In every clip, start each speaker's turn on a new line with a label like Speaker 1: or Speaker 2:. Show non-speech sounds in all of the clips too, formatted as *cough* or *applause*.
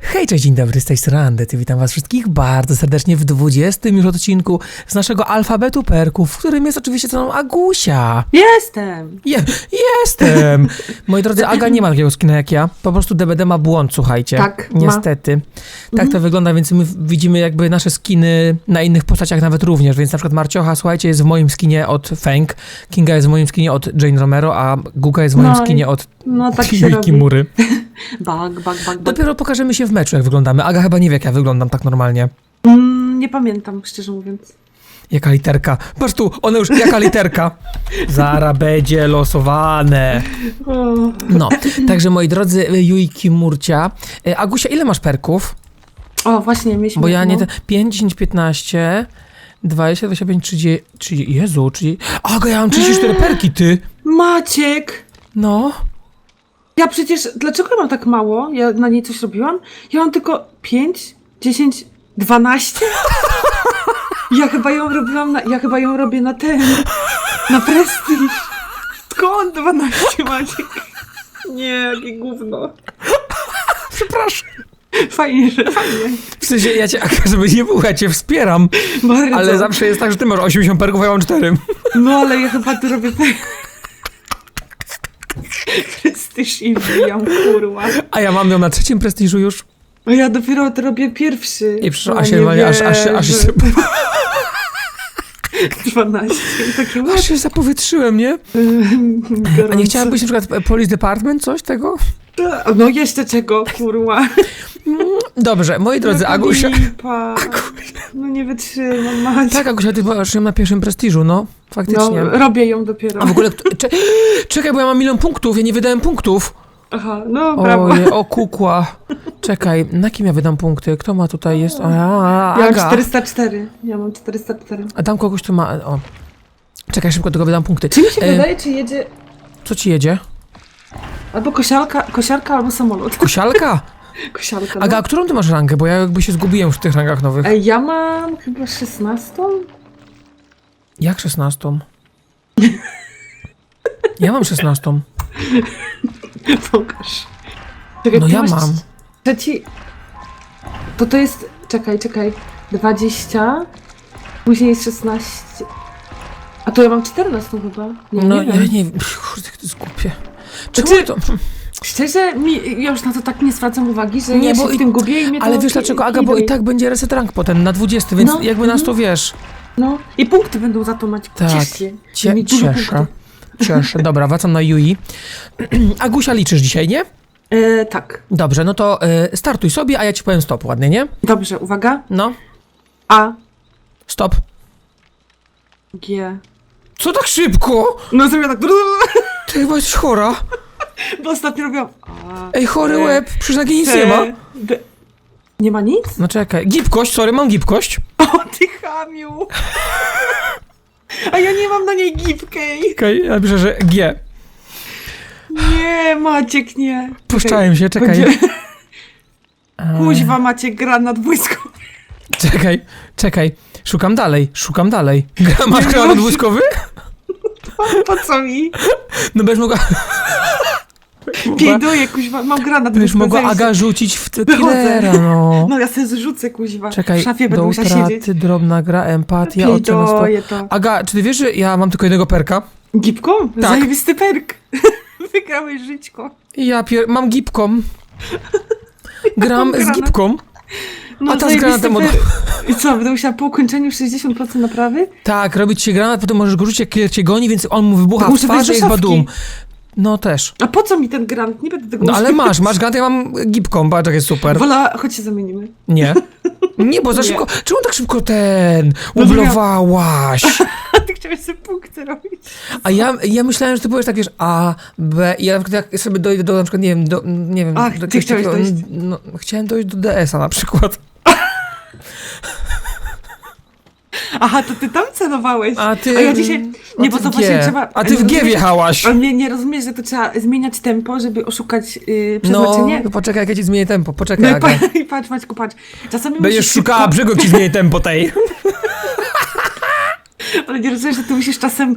Speaker 1: Hej, cześć, dzień dobry, z tej strony Andety. Witam was wszystkich bardzo serdecznie w 20 już odcinku z naszego alfabetu perków, w którym jest oczywiście mną Agusia.
Speaker 2: Jestem!
Speaker 1: Je, jestem! Moi drodzy, Aga nie ma takiego skina jak ja, po prostu DBD ma błąd, słuchajcie.
Speaker 2: Tak, ma.
Speaker 1: Niestety. Tak to wygląda, więc my widzimy jakby nasze skiny na innych postaciach nawet również, więc na przykład Marciocha, słuchajcie, jest w moim skinie od Feng, Kinga jest w moim skinie od Jane Romero, a Guga jest w moim
Speaker 2: No
Speaker 1: skinie od
Speaker 2: No tak się robi.
Speaker 1: Kimury.
Speaker 2: Bug, *laughs* bug, bug, bug.
Speaker 1: Dopiero pokażemy się w meczu, jak wyglądamy. Aga chyba nie wie, jak ja wyglądam tak normalnie.
Speaker 2: Mm, nie pamiętam, szczerze mówiąc.
Speaker 1: Jaka literka? Patrz tu, one już, jaka literka? *laughs* Zara będzie losowane. No, także moi drodzy, Yui Kimurcia. E, Agusia, ile masz perków?
Speaker 2: o właśnie, mieliśmy...
Speaker 1: Bo ja nie...
Speaker 2: no.
Speaker 1: Te, 5, 10, 15, 20, 25, 30... 30 Jezu, 30... Aga, ja mam 34 perki, ty!
Speaker 2: Maciek!
Speaker 1: No.
Speaker 2: Ja przecież... Dlaczego ja mam tak mało? Ja na niej coś robiłam? Ja mam tylko 5, 10, 12? Ja chyba ją robiłam na... Ja chyba ją robię na ten... Na prestiż. Skąd 12, Maciek? Nie, jakie gówno.
Speaker 1: Przepraszam.
Speaker 2: Fajnie, że fajnie.
Speaker 1: W sensie, ja cię, *laughs* żeby nie było, ja cię wspieram,
Speaker 2: Bardzo.
Speaker 1: ale zawsze jest tak, że ty masz 80 perków, a ja mam 4.
Speaker 2: No ale ja chyba tu robię pe- prestiż i wbijam, kurwa.
Speaker 1: A ja mam ją na trzecim prestiżu już.
Speaker 2: A ja dopiero to robię pierwszy.
Speaker 1: I przyszło,
Speaker 2: Ja
Speaker 1: a się
Speaker 2: nie
Speaker 1: normalnie aż, aż, się- aż, się-
Speaker 2: wierzę. 12. I takie
Speaker 1: aż się zapowietrzyłem, nie? A nie chciałabyś na przykład Police Department, coś tego?
Speaker 2: No jeszcze czego, kurwa.
Speaker 1: Dobrze, moi drodzy, Agusia...
Speaker 2: lipa. No nie wytrzymam, Maciek.
Speaker 1: Tak, Agusia, ty masz ją na pierwszym prestiżu, no. Faktycznie.
Speaker 2: No, robię ją dopiero.
Speaker 1: A w ogóle... Cze czekaj, bo ja mam milion punktów, ja nie wydałem punktów.
Speaker 2: Aha, no brawo.
Speaker 1: Oje, o kukła. Czekaj, na kim ja wydam punkty? Kto ma tutaj jest? A,
Speaker 2: Ja mam
Speaker 1: Aga.
Speaker 2: 404. Ja mam 404.
Speaker 1: A tam kogoś, kto ma... O. Czekaj, szybko tylko wydam punkty.
Speaker 2: Czy mi się
Speaker 1: E,
Speaker 2: wydaje, czy jedzie
Speaker 1: Co ci jedzie?
Speaker 2: albo kosiarka, kosiarka albo samolot?
Speaker 1: Kosialka? *laughs*
Speaker 2: Kosiarka. no.
Speaker 1: Aga, a którą ty masz rangę? Bo ja jakby się zgubiłem w tych rangach nowych.
Speaker 2: Ej, ja mam chyba 16?
Speaker 1: Jak 16? Ja mam 16.
Speaker 2: Pokaż. Czekaj,
Speaker 1: No
Speaker 2: ty
Speaker 1: ja
Speaker 2: masz
Speaker 1: mam.
Speaker 2: Trzeci. To to jest. Czekaj, czekaj. 20. Później jest 16. A to ja mam 14 chyba. Nie,
Speaker 1: No
Speaker 2: nie
Speaker 1: ja
Speaker 2: wiem.
Speaker 1: nie wiem. Kurde, to jest głupie. Czemu
Speaker 2: Znaczy-
Speaker 1: to...
Speaker 2: Szczerze, mi, ja już na to tak nie zwracam uwagi, że
Speaker 1: Nie,
Speaker 2: ja
Speaker 1: bo
Speaker 2: się w
Speaker 1: i-
Speaker 2: tym gubię i mnie
Speaker 1: Ale
Speaker 2: to
Speaker 1: wiesz
Speaker 2: ki-
Speaker 1: dlaczego, Aga? Bo i tak będzie reset rank potem na 20, więc
Speaker 2: No,
Speaker 1: jakby nas
Speaker 2: mhm.
Speaker 1: to wiesz.
Speaker 2: No i punkty będą za to mać.
Speaker 1: Tak.
Speaker 2: Ciesz się.
Speaker 1: Cie,
Speaker 2: Mi dużo
Speaker 1: cieszę.
Speaker 2: punktów.
Speaker 1: Cieszę. Dobra, wracam na Yui. *clears throat* Agusia liczysz dzisiaj, nie?
Speaker 2: E, tak.
Speaker 1: Dobrze, no to e, startuj sobie, a ja ci powiem stop ładnie, nie?
Speaker 2: Dobrze, uwaga.
Speaker 1: No,
Speaker 2: A,
Speaker 1: stop.
Speaker 2: G.
Speaker 1: Co tak szybko?
Speaker 2: No zrobię tak. *laughs*
Speaker 1: Ty chyba jesteś chora.
Speaker 2: Bo ostatnio robiłam. A,
Speaker 1: Ej, chory łeb, przecież na nic nie ma.
Speaker 2: D. Nie ma nic?
Speaker 1: No czekaj, gibkość, sorry, mam gibkość.
Speaker 2: Chamiu! A ja nie mam na niej gipkej.
Speaker 1: Okej, ja piszę, że G.
Speaker 2: Nie, Maciek, nie.
Speaker 1: Puszczałem się, czekaj.
Speaker 2: Będzie... *laughs* Kuźwa, Maciek, granat błyskowy.
Speaker 1: Czekaj, czekaj. Szukam dalej, szukam dalej. Gra, *laughs* masz granat błyskowy? *laughs*
Speaker 2: Po co mi?
Speaker 1: No będziesz mogła...
Speaker 2: Bieduję, kuźwa, mam granat błyskowy.
Speaker 1: mogła Aga rzucić w te killera, no.
Speaker 2: No ja sobie zrzucę, kuźwa.
Speaker 1: Czekaj,
Speaker 2: w szafie
Speaker 1: do
Speaker 2: będę musiała siedzieć.
Speaker 1: utraty, drobna gra, empatia, ocena 100.
Speaker 2: Bieduję to.
Speaker 1: Aga, czy ty wiesz, że ja mam tylko jednego perka?
Speaker 2: Gipką?
Speaker 1: Tak.
Speaker 2: Zajebisty perk. *laughs* Wygrałeś żyćko.
Speaker 1: Ja pier... mam gipką. Gram z
Speaker 2: granat.
Speaker 1: gipką.
Speaker 2: No,
Speaker 1: A ta z
Speaker 2: zajebisty
Speaker 1: granatem od-.
Speaker 2: I co, będę musiała po ukończeniu 60% naprawy?
Speaker 1: Tak, robić się granat, potem możesz go rzucić, jak killer cię goni, więc on mu wybucha
Speaker 2: To
Speaker 1: w
Speaker 2: muszę
Speaker 1: twarz i jest
Speaker 2: szafki.
Speaker 1: badum. No też.
Speaker 2: A po co mi ten granat? Nie będę tego
Speaker 1: No ale masz, masz granat, ja mam gipką, patrz jak jest super.
Speaker 2: Wola, chodź się zamienimy.
Speaker 1: Nie. *laughs* Nie, bo za
Speaker 2: Nie.
Speaker 1: szybko. Czemu tak szybko ten?
Speaker 2: No,
Speaker 1: Ublowałaś. *laughs*
Speaker 2: A ty chciałeś sobie punkty robić.
Speaker 1: A ja, ja myślałem, że ty powiesz tak, wiesz, A, B, i ja na przykład jak sobie dojdę do, na przykład, nie wiem, do, nie wiem,
Speaker 2: Ach,
Speaker 1: do
Speaker 2: ty
Speaker 1: jakiegoś
Speaker 2: chciałeś dojść.
Speaker 1: No, chciałem dojść do DS-a na przykład.
Speaker 2: Aha, to ty tam celowałeś.
Speaker 1: A ty...
Speaker 2: A ja dzisiaj-
Speaker 1: a
Speaker 2: nie,
Speaker 1: ty
Speaker 2: bo to
Speaker 1: w
Speaker 2: właśnie
Speaker 1: G.
Speaker 2: trzeba-
Speaker 1: A ty w G wjechałaś.
Speaker 2: A nie, nie rozumiesz, że to trzeba zmieniać tempo, żeby oszukać yy,
Speaker 1: No,
Speaker 2: przeznaczenie?
Speaker 1: poczekaj, jak ja ci zmienię tempo,
Speaker 2: No,
Speaker 1: poczekaj,
Speaker 2: i,
Speaker 1: Aga.
Speaker 2: pa, *laughs* i patrz, Maćku, patrz. Czasami
Speaker 1: Będziesz
Speaker 2: musisz
Speaker 1: szukała
Speaker 2: szybko,
Speaker 1: brzegu, jak ci zmienię tempo tej. *laughs*
Speaker 2: Ale nie rozumiesz, że ty musisz czasem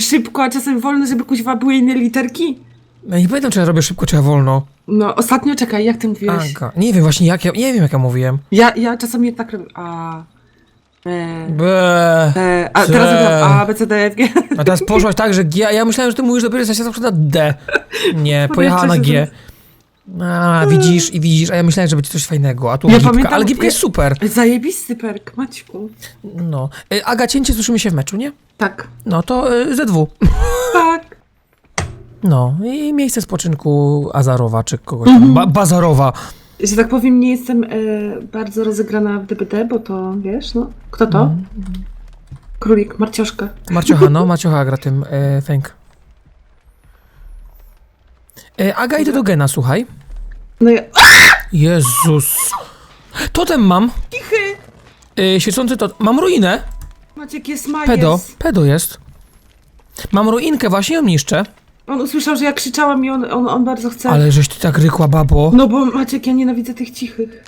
Speaker 2: szybko, a czasem wolno, żeby kuźwa były inne literki?
Speaker 1: Ja nie pamiętam, czy ja robię szybko, czy ja wolno.
Speaker 2: No, ostatnio, czekaj, jak ty mówiłeś?
Speaker 1: Aga. Nie wiem właśnie, jak ja, nie wiem, jak ja mówiłem.
Speaker 2: Ja, ja czasami tak robię. A. E,
Speaker 1: Be.
Speaker 2: e, a teraz A, B, C, D, F, G.
Speaker 1: A teraz poszłaś tak, że G, a ja myślałem, że ty mówisz dopiero jesteś zawsze na D. Nie, pojechała na G. A, widzisz i widzisz, a ja myślałem, że będzie coś fajnego, a tu
Speaker 2: Ja
Speaker 1: gipka,
Speaker 2: pamiętam,
Speaker 1: ale gipka jest super.
Speaker 2: Zajebisty perk, Maćku.
Speaker 1: No. Y, Aga, cięcie słyszymy się w meczu, nie?
Speaker 2: Tak.
Speaker 1: No to y, ZW.
Speaker 2: Tak.
Speaker 1: No i miejsce spoczynku Azarowa, czy kogoś tam. Ba Bazarowa.
Speaker 2: Że tak powiem, nie jestem e, bardzo rozegrana w DBD, bo to wiesz, no. Kto to? Królik, Marcioszka.
Speaker 1: Marciocha, no, *laughs* Marciocha gra tym y, Fęk. Y, Aga, idę do Gena, słuchaj.
Speaker 2: No ja. *laughs*
Speaker 1: Jezus. Totem mam.
Speaker 2: Cichy!
Speaker 1: Y, świecący to... Mam ruinę.
Speaker 2: Maciek jest majes.
Speaker 1: Pedo. Pedo jest. Mam ruinkę, właśnie ją niszczę.
Speaker 2: On usłyszał, że ja krzyczałam i on, on, on bardzo chce.
Speaker 1: Ale żeś ty tak rykła, babo.
Speaker 2: No bo Maciek, ja nienawidzę tych cichych.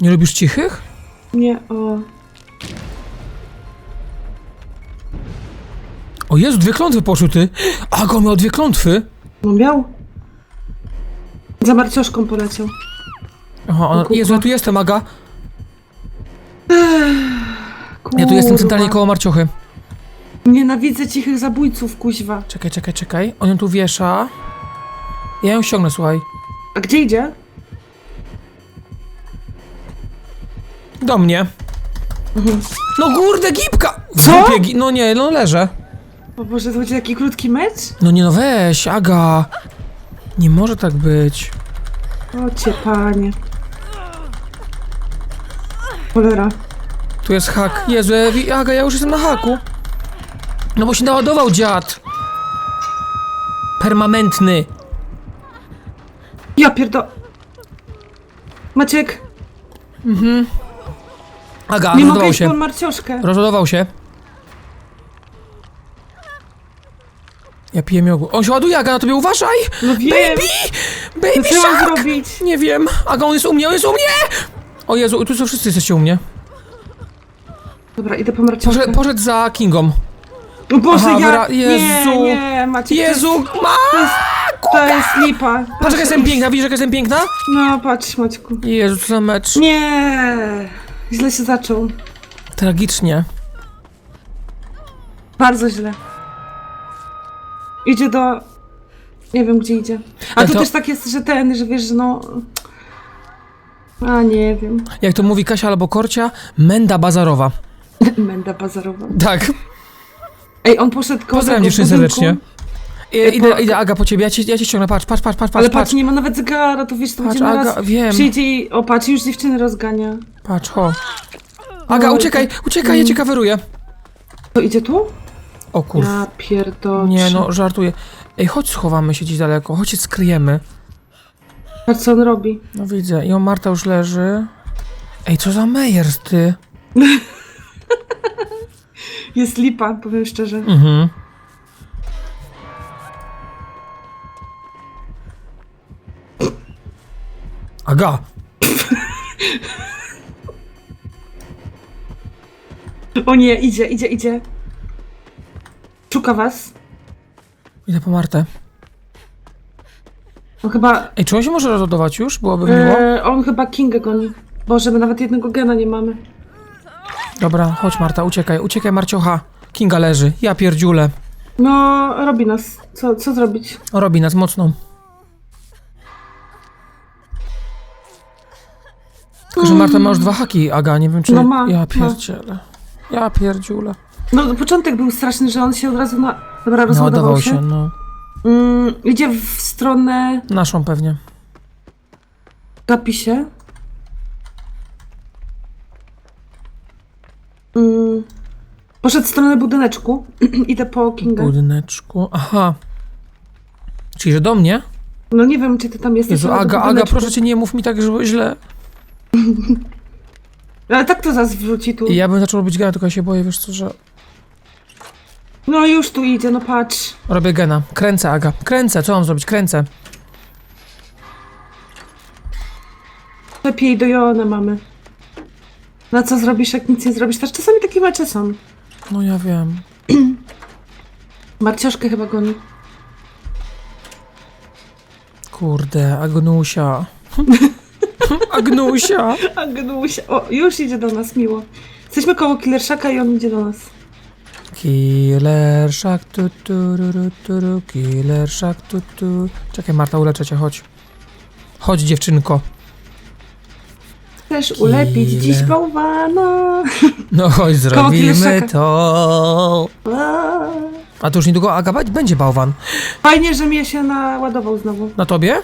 Speaker 1: Nie lubisz cichych?
Speaker 2: Nie, o.
Speaker 1: O Jezu, dwie klątwy poszły, ty. Aga, miał dwie klątwy.
Speaker 2: No miał. Za Marcioszką poleciał.
Speaker 1: Aha, ona... Jezu, ja tu jestem, Aga. Ja tu jestem centralnie koło Marciochy.
Speaker 2: Nienawidzę cichych zabójców, kuźwa.
Speaker 1: Czekaj, czekaj, czekaj. On ją tu wiesza. Ja ją ściągnę, słuchaj.
Speaker 2: A gdzie idzie?
Speaker 1: Do mnie. No kurde, gipka!
Speaker 2: Co?
Speaker 1: gi- No nie, no leżę.
Speaker 2: O Boże, to będzie taki krótki mecz?
Speaker 1: No nie no weź, Aga. Nie może tak być.
Speaker 2: O cię, panie. Cholera.
Speaker 1: Tu jest hak. Jezu, Ewi, Aga, ja już jestem na haku. No bo się naładował dziad. Permanentny.
Speaker 2: Ja pierdo... Maciek,
Speaker 1: Aga,
Speaker 2: nie mogę
Speaker 1: rozładował
Speaker 2: iść
Speaker 1: się.
Speaker 2: po Marcioszkę.
Speaker 1: Rozładował się. Ja piję miogu. On się ładuje, Aga, na tobie uważaj!
Speaker 2: No wiem.
Speaker 1: Baby! Baby
Speaker 2: co mam
Speaker 1: shark!
Speaker 2: zrobić?
Speaker 1: Nie wiem. Aga, on jest u mnie, on jest u mnie! O Jezu, tu są wszyscy jesteście u mnie.
Speaker 2: Dobra, idę po Marcioszkę.
Speaker 1: Poszedł, poszedł za Kingą.
Speaker 2: O Boże,
Speaker 1: Aha,
Speaker 2: ja...
Speaker 1: wyra- Jezu.
Speaker 2: Nie, nie, Maciek,
Speaker 1: Jezu, ma!
Speaker 2: to jest, to jest lipa.
Speaker 1: Patrz, jak jestem piękna, widzisz, jak jestem piękna?
Speaker 2: No, patrz, Maćku.
Speaker 1: Jezu, co za mecz.
Speaker 2: Nie, źle się zaczął.
Speaker 1: Tragicznie.
Speaker 2: Bardzo źle. Idzie do... Nie wiem, gdzie idzie. A
Speaker 1: Ale
Speaker 2: tu
Speaker 1: to-
Speaker 2: też tak jest, że ten, że wiesz, że no... A, nie wiem.
Speaker 1: Jak to mówi Kasia albo Korcia, menda bazarowa. *laughs*
Speaker 2: Menda bazarowa.
Speaker 1: Tak.
Speaker 2: Ej, on poszedł koło
Speaker 1: Pozdrawiam
Speaker 2: tego
Speaker 1: dziewczyny
Speaker 2: budynku,
Speaker 1: serdecznie. I, idę, idę, Aga, po ciebie, ja cię, ja cię ściągnę, patrz, patrz, patrz, patrz,
Speaker 2: Ale
Speaker 1: patrz,
Speaker 2: patrz, nie ma nawet zegara, to wiesz, to
Speaker 1: patrz,
Speaker 2: będzie naraz...
Speaker 1: Aga, wiem,
Speaker 2: Przyjdzie i... O, patrz, już dziewczyny rozgania.
Speaker 1: patrz, ho. Aga,
Speaker 2: Oj,
Speaker 1: uciekaj, uciekaj, ja cię kaweruję.
Speaker 2: To idzie tu?
Speaker 1: O kur...
Speaker 2: Ja pierdolę.
Speaker 1: Nie no, żartuję. Ej, chodź schowamy się gdzieś daleko, chodź się skryjemy.
Speaker 2: Patrz, co on robi.
Speaker 1: No widzę, i on Marta już leży. Ej, co za Mejers, ty? *laughs*
Speaker 2: Jest lipa, powiem szczerze.
Speaker 1: Mhm. Aga,
Speaker 2: O nie, idzie, idzie, idzie. Szuka was.
Speaker 1: idę po Martę.
Speaker 2: On chyba...
Speaker 1: Ej, czy on się może rozładować już? Byłoby miło.
Speaker 2: E, on chyba Kingę goni. Boże, my nawet jednego gena nie mamy.
Speaker 1: Dobra, chodź Marta, uciekaj, uciekaj Marciocha. Kinga leży, ja pierdziule.
Speaker 2: No, robi nas. Co, co zrobić?
Speaker 1: Robi nas mocno. Tylko, że Marta ma już dwa haki, Aga, nie wiem czy...
Speaker 2: No ma,
Speaker 1: Ja
Speaker 2: ma.
Speaker 1: pierdzielę. Ja pierdziule.
Speaker 2: No, początek był straszny, że on się od razu na... Dobra, rozładował
Speaker 1: Naładował
Speaker 2: się.
Speaker 1: się, no.
Speaker 2: Mm, idzie w stronę
Speaker 1: Naszą pewnie.
Speaker 2: zapisie. Mm, poszedł w stronę budyneczku. *clears throat* Idę po Kingę.
Speaker 1: Budyneczku. Aha. Czyli, że do mnie?
Speaker 2: No nie wiem, czy ty tam jesteś.
Speaker 1: Jezu,
Speaker 2: ale do
Speaker 1: Aga, Aga,
Speaker 2: budyneczku.
Speaker 1: proszę cię, nie mów mi tak że źle. *laughs*
Speaker 2: Ale tak to zaraz wrzuci tu.
Speaker 1: I ja bym zaczął robić gena, tylko ja się boję, wiesz co, że...
Speaker 2: No już tu idzie, no patrz.
Speaker 1: Robię gena. Kręcę, Aga. Kręcę, co mam zrobić? Kręcę.
Speaker 2: Lepiej do Joana mamy. Na co zrobisz, jak nic nie zrobisz? Też czasami takie mecze są.
Speaker 1: No ja wiem.
Speaker 2: Marcioszkę chyba goni.
Speaker 1: Kurde, Agnusia. *laughs* Agnusia.
Speaker 2: Agnusia. O, już idzie do nas, miło. Jesteśmy koło Killerszaka i on idzie do nas.
Speaker 1: Killer Shack, tu, tu, ru, ru, tu, ru, Killer Shack, tu, tu. Czekaj, Marta, uleczę cię, chodź. Chodź, dziewczynko.
Speaker 2: Chcesz ulepić dziś bałwana?
Speaker 1: No chodź, zrobimy to.
Speaker 2: A.
Speaker 1: To już niedługo Aga będzie bałwan.
Speaker 2: Fajnie, że mnie się naładował znowu.
Speaker 1: Na tobie?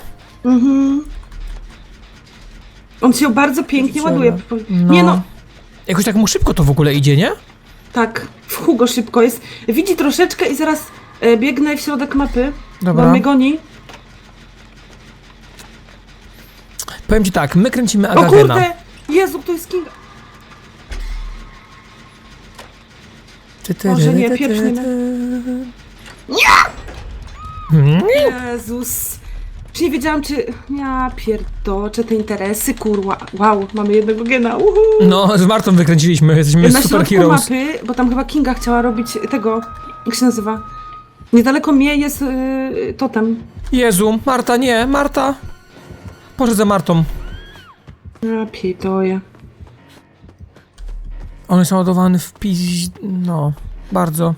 Speaker 2: Mhm. On się bardzo pięknie ładuje.
Speaker 1: No.
Speaker 2: Nie no,
Speaker 1: Jakoś tak mu szybko to w ogóle idzie, nie?
Speaker 2: tak, w Hugo szybko jest. Widzi troszeczkę i zaraz e, biegnę w środek mapy,
Speaker 1: Dobra.
Speaker 2: bo mnie goni.
Speaker 1: Powiem ci tak, my kręcimy
Speaker 2: O
Speaker 1: Agagena.
Speaker 2: kurde! Jezu, to jest King.
Speaker 1: Ty, ty,
Speaker 2: Może
Speaker 1: ty,
Speaker 2: nie,
Speaker 1: ty,
Speaker 2: pieprz
Speaker 1: ty,
Speaker 2: mnie.
Speaker 1: ty. Hmm?
Speaker 2: Jezus. Czy nie wiedziałam, czy... Ja pierdoczę te interesy, kurwa. Wow, mamy jednego gena, uhu.
Speaker 1: No, z Martą wykręciliśmy, jesteśmy
Speaker 2: Na
Speaker 1: super
Speaker 2: środku
Speaker 1: heroes.
Speaker 2: mapy, bo tam chyba Kinga chciała robić tego... Jak się nazywa? Niedaleko mnie jest y, totem.
Speaker 1: Jezu, Marta, nie, Marta. Poszedł za Martą.
Speaker 2: Ja pierdolę.
Speaker 1: On jest ładowany w piz... No, bardzo.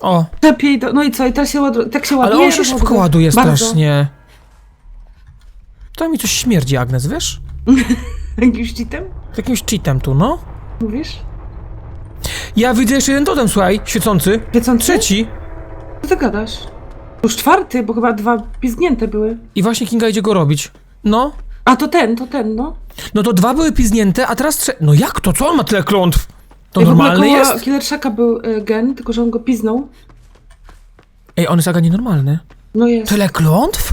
Speaker 1: O,
Speaker 2: Lepiej, do... no i co, i teraz się ładuje, tak się ładuje.
Speaker 1: ale on się szybko
Speaker 2: ładuje.
Speaker 1: ładuje
Speaker 2: Bardzo.
Speaker 1: strasznie. To mi coś śmierdzi, Agnes, wiesz? *laughs*
Speaker 2: Jakimś cheatem?
Speaker 1: Jakimś cheatem tu, no.
Speaker 2: Mówisz?
Speaker 1: Ja widzę jeszcze jeden totem, słuchaj, świecący.
Speaker 2: Wiecący?
Speaker 1: Trzeci.
Speaker 2: Co ty gadasz? Już czwarty, bo chyba dwa pizgnięte były.
Speaker 1: I właśnie Kinga idzie go robić. No.
Speaker 2: A to ten, to ten, no.
Speaker 1: No to dwa były piznięte, a teraz trze... No jak to? Co on ma tyle klątw? To
Speaker 2: Ej, w ogóle
Speaker 1: normalny
Speaker 2: koło
Speaker 1: jest?
Speaker 2: Killerszaka był y, gen, tylko że on go piznął.
Speaker 1: Ej, on jest aga nienormalny.
Speaker 2: No jest.
Speaker 1: Tyle klątw?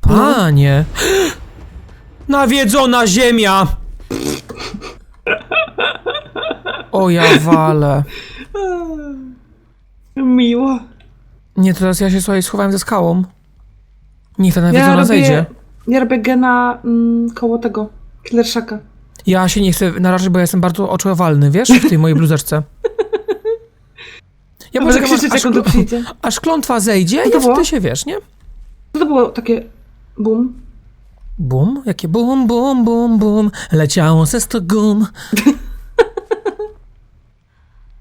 Speaker 1: Panie. *gasps* Nawiedzona ziemia! O ja walę.
Speaker 2: Miło.
Speaker 1: Nie, teraz ja się słuchaj schowałem ze skałą. Niech ta
Speaker 2: Ja
Speaker 1: nawiedzona
Speaker 2: robię,
Speaker 1: zejdzie.
Speaker 2: ja robię gena mm, koło tego, Killerszaka.
Speaker 1: Ja się nie chcę narażyć, bo ja jestem bardzo oczowalny, wiesz? W tej mojej bluzeczce. Ja
Speaker 2: Może
Speaker 1: poczekam, aż, aż, *laughs* aż klątwa zejdzie i ja wtedy się wiesz, nie?
Speaker 2: Co to było takie bum?
Speaker 1: Bum? Jakie bum, bum, bum, bum. Leciało ze sto gum. *laughs*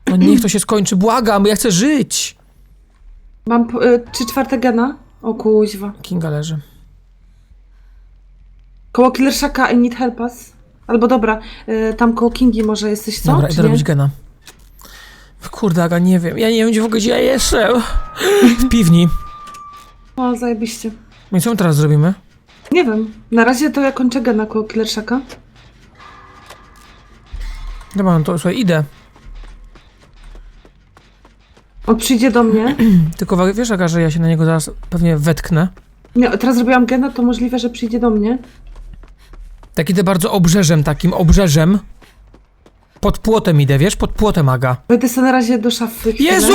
Speaker 1: No niech to się skończy, błagam, ja chcę żyć.
Speaker 2: Mam y, trzy czwarte gena. O kuźwa.
Speaker 1: Kinga leży.
Speaker 2: Koło Killerszaka I need help us. Albo dobra, y, tam koło Kingi może jesteś, co?
Speaker 1: Dobra,
Speaker 2: Czy
Speaker 1: idę
Speaker 2: nie?
Speaker 1: robić gena. Kurde, Aga, nie wiem. Ja nie wiem, gdzie w ogóle gdzie ja jestem. W *laughs* piwni.
Speaker 2: O, zajebiście.
Speaker 1: No i co my teraz zrobimy?
Speaker 2: Nie wiem. Na razie to ja kończę gena koło Killerszaka.
Speaker 1: Dobra, no to słuchaj, idę.
Speaker 2: On przyjdzie do mnie. *clears throat*
Speaker 1: Tylko wiesz, Aga, że ja się na niego zaraz pewnie wetknę.
Speaker 2: Nie, teraz zrobiłam gena, to możliwe, że przyjdzie do mnie.
Speaker 1: Tak idę bardzo obrzeżem, takim obrzeżem. Pod płotem idę, wiesz? Pod płotem, Aga.
Speaker 2: Wejdę sobie na razie do szafy. chwilę.
Speaker 1: Jezu!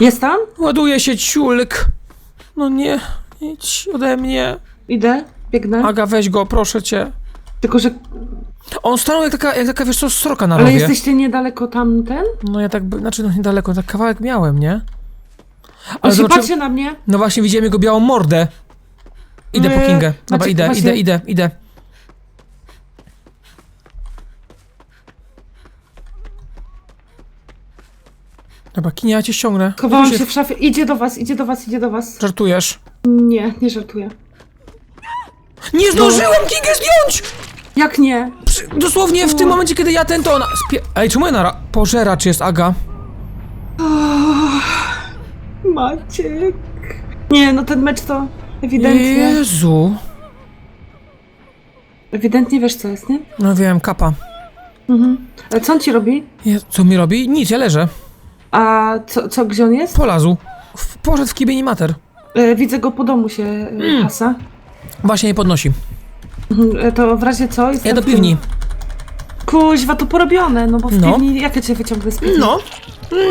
Speaker 2: Jest tam?
Speaker 1: Ładuje się ciulk. No nie, idź ode mnie.
Speaker 2: Idę, biegnę.
Speaker 1: Aga, weź go, proszę cię.
Speaker 2: Tylko, że...
Speaker 1: On stanął jak taka, jak taka wiesz co, sroka na
Speaker 2: Ale
Speaker 1: rowie.
Speaker 2: jesteście niedaleko tamten?
Speaker 1: No ja tak, by- znaczy no niedaleko, tak kawałek miałem, nie?
Speaker 2: On
Speaker 1: Ale
Speaker 2: się patrzy na mnie.
Speaker 1: No właśnie widziałem jego białą mordę. Idę po
Speaker 2: Nie,
Speaker 1: Kingę. Dobra, idę,
Speaker 2: właśnie-
Speaker 1: idę, idę, idę. Dobra, Kinia, ja cię ściągnę.
Speaker 2: Chowałam się w szafie. Idzie do was, idzie do was, idzie do was.
Speaker 1: Żartujesz?
Speaker 2: Nie, nie żartuję.
Speaker 1: Nie zdążyłem Kingę zdjąć!
Speaker 2: Jak nie?
Speaker 1: Dosłownie w tym momencie, kiedy ja ten to ona... Spie... Ej, czemu nara... Pożeracz jest, Aga?
Speaker 2: Maciek. Nie, no ten mecz to ewidentnie.
Speaker 1: Jezu.
Speaker 2: Ewidentnie wiesz co jest, nie?
Speaker 1: No wiem, kapa.
Speaker 2: Mhm. Ale co on ci robi?
Speaker 1: Je... Co mi robi? Nic, ja leżę.
Speaker 2: A co, co gdzie on jest?
Speaker 1: Polazł. W... Poszedł w kibień mater.
Speaker 2: E, widzę go po domu się e, hasa.
Speaker 1: Właśnie jej podnosi.
Speaker 2: Mhm. To w razie co? Jest
Speaker 1: Ja do piwni.
Speaker 2: Kuźwa, to porobione, no bo w
Speaker 1: No.
Speaker 2: piwni, jak ja cię wyciągnę z piwni?
Speaker 1: No.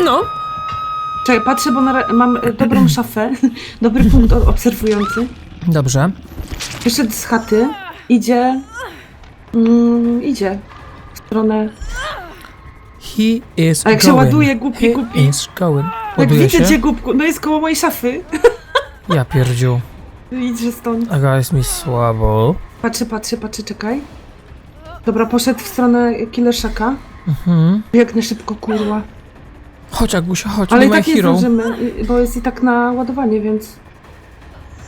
Speaker 1: No.
Speaker 2: Czekaj, patrzę, bo na, ra- mam e, dobrą *clears throat* szafę, *laughs* dobry punkt o- obserwujący.
Speaker 1: Dobrze.
Speaker 2: Wyszedł z chaty, idzie, mm, idzie w stronę,
Speaker 1: He is
Speaker 2: a jak się
Speaker 1: going.
Speaker 2: ładuje, głupi,
Speaker 1: He
Speaker 2: głupi.
Speaker 1: is going.
Speaker 2: Jak
Speaker 1: Ładuje
Speaker 2: widzę
Speaker 1: się.
Speaker 2: cię, głupku, no jest koło mojej szafy.
Speaker 1: Ja pierdziu. *laughs*
Speaker 2: Idź stąd.
Speaker 1: Aga jest mi słabo.
Speaker 2: Patrzę, patrzę, patrzę, czekaj. Dobra, poszedł w stronę Killerszaka.
Speaker 1: Mhm.
Speaker 2: Biegnę szybko, kurwa.
Speaker 1: Chodź Agusia, chodź,
Speaker 2: Ale
Speaker 1: nie
Speaker 2: i tak nie
Speaker 1: hero.
Speaker 2: zdążymy, bo jest i tak na ładowanie, więc...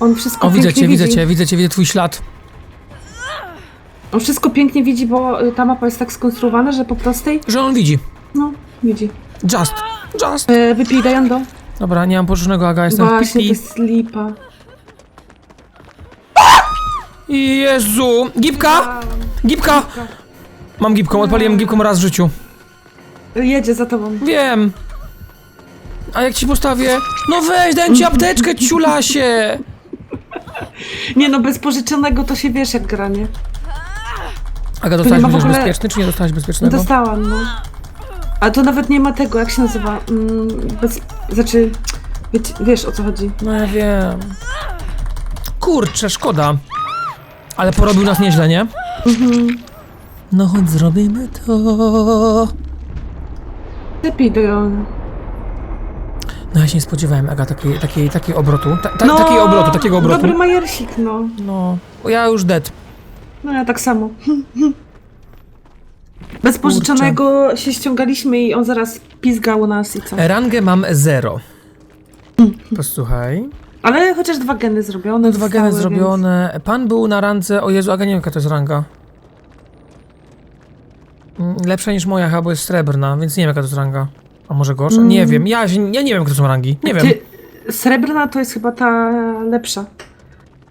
Speaker 2: On wszystko
Speaker 1: O, widzę
Speaker 2: pięknie
Speaker 1: cię,
Speaker 2: widzi.
Speaker 1: widzę cię, widzę cię, widzę twój ślad.
Speaker 2: On wszystko pięknie widzi, bo y, ta mapa jest tak skonstruowana, że po prostej,
Speaker 1: Że on widzi.
Speaker 2: no, widzi.
Speaker 1: Just, just.
Speaker 2: E, wypij Gajando.
Speaker 1: Dobra, nie mam poczunego Aga, jestem w
Speaker 2: Właśnie, to
Speaker 1: pipi.
Speaker 2: jest lipa.
Speaker 1: Jezu! Gipka! Gipka! Mam gipką, odpaliłem gipką raz w życiu.
Speaker 2: Jedzie za tobą.
Speaker 1: Wiem. A jak ci postawię? No weź, daj ci apteczkę, ciulasie!
Speaker 2: Nie no, bez pożyczonego to się wiesz jak granie.
Speaker 1: Aga,
Speaker 2: nie
Speaker 1: dostałaś
Speaker 2: ma w ogóle-
Speaker 1: bezpieczny, czy nie dostałaś bezpiecznego?
Speaker 2: Dostałam, no. A to nawet nie ma tego, jak się nazywa? Mm, bez, znaczy, wiecie, wiesz o co chodzi.
Speaker 1: No ja wiem. Kurczę, szkoda. Ale porobił nas nieźle, nie?
Speaker 2: Mhm.
Speaker 1: No chodź, zrobimy to.
Speaker 2: Lepiej do
Speaker 1: No ja się nie spodziewałem, Aga, takiej, takiej, takiej obrotu. Ta, ta, takiej obrotu, takiego obrotu.
Speaker 2: No, Dobry majersik, no.
Speaker 1: No, ja już dead.
Speaker 2: No ja tak samo. Bez pożyczonego się ściągaliśmy i on zaraz pizgał nas i co.
Speaker 1: Rangę mam zero. Posłuchaj.
Speaker 2: Ale chociaż dwa geny zrobione.
Speaker 1: Dwa geny
Speaker 2: zostały,
Speaker 1: zrobione. Pan był na randze. O Jezu, Aga, nie wiem, jaka to jest ranga. Mm, Lepsza niż moja, chyba bo jest srebrna, więc nie wiem, jaka to jest ranga. A może gorsza?
Speaker 2: Mm.
Speaker 1: Nie wiem. Ja, się, ja nie wiem, jakie to są rangi. Nie
Speaker 2: Więc...
Speaker 1: wiem.
Speaker 2: Ty, srebrna to jest chyba ta lepsza.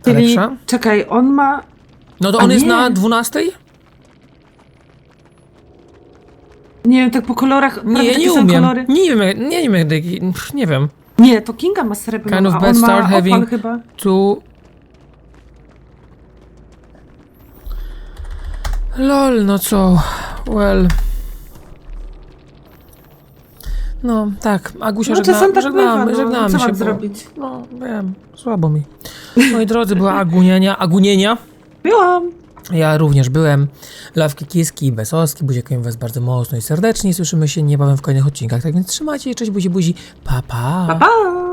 Speaker 2: Czyli,
Speaker 1: lepsza?
Speaker 2: czekaj, on ma...
Speaker 1: No to
Speaker 2: A
Speaker 1: on jest
Speaker 2: nie.
Speaker 1: na 12?
Speaker 2: Nie wiem, tak po kolorach. prawie
Speaker 1: Nie, ja
Speaker 2: takie
Speaker 1: nie umiem.
Speaker 2: Kolory.
Speaker 1: Nie wiem, jak- nie wiem, jak- jak- nie wiem.
Speaker 2: Nie, to Kinga ma srebrną,
Speaker 1: Kind of
Speaker 2: a
Speaker 1: bad
Speaker 2: on ma
Speaker 1: start
Speaker 2: opal
Speaker 1: having-
Speaker 2: chyba.
Speaker 1: Lol, no co? Well... No, tak, Agusia,
Speaker 2: No
Speaker 1: żegna,
Speaker 2: czasem tak
Speaker 1: żegnamy,
Speaker 2: bywa, no.
Speaker 1: żegnamy
Speaker 2: Co
Speaker 1: się,
Speaker 2: mam
Speaker 1: bo-
Speaker 2: zrobić?
Speaker 1: No, wiem, słabo mi. Moi drodzy, była Agunienia, Agunienia.
Speaker 2: Byłam.
Speaker 1: Ja również byłem. Lawki, kiski, besoski. Buziekuję was bardzo mocno i serdecznie. Słyszymy się niebawem w kolejnych odcinkach. Tak więc trzymajcie się, cześć, buzi, buzi. Pa, pa.
Speaker 2: Pa, pa.